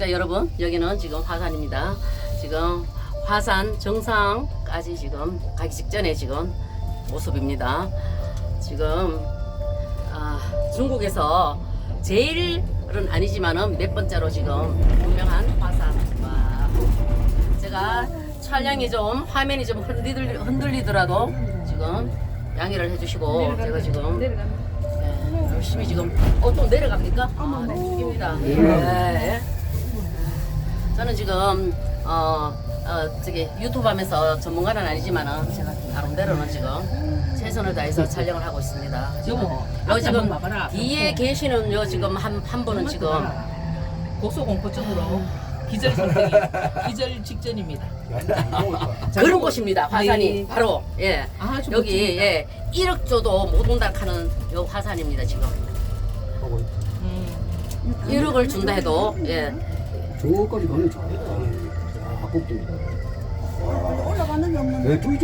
구독자 여러분, 여기는 지금 화산입니다. 지금 화산 정상까지 지금 가기 직전에 지금 모습입니다. 지금 아, 중국에서 제일은 아니지만은 몇 번째로 지금 유명한 화산. 와. 제가 촬영이 좀 화면이 좀 흔들리, 흔들리더라도 지금 양해를 해주시고 제가 지금 네, 열심히 지금 어또 내려갑니까? 아, 네, 죽입니다. 네. 저는 지금 어, 어 저기 유튜브 하면서 전문가는 아니지만은 제가 나름대로는 지금 최선을 다해서 촬영을 하고 있습니다. 여보, 여 지금 봐봐라. 뒤에 계시는 요 지금 한 한 분은 지금 고소공포증으로 기절 상태이 기절 직전입니다. 그런 곳입니다. 화산이 네. 바로 예 아, 좀 여기 멋집니다. 예 1억 줘도 못 온다 하는 요 화산입니다 지금 음. 1억을 준다 해도 예 저거까지 가면 좋겠다. 아, 꼭대기다. 올라가는 게 없는 네, 저기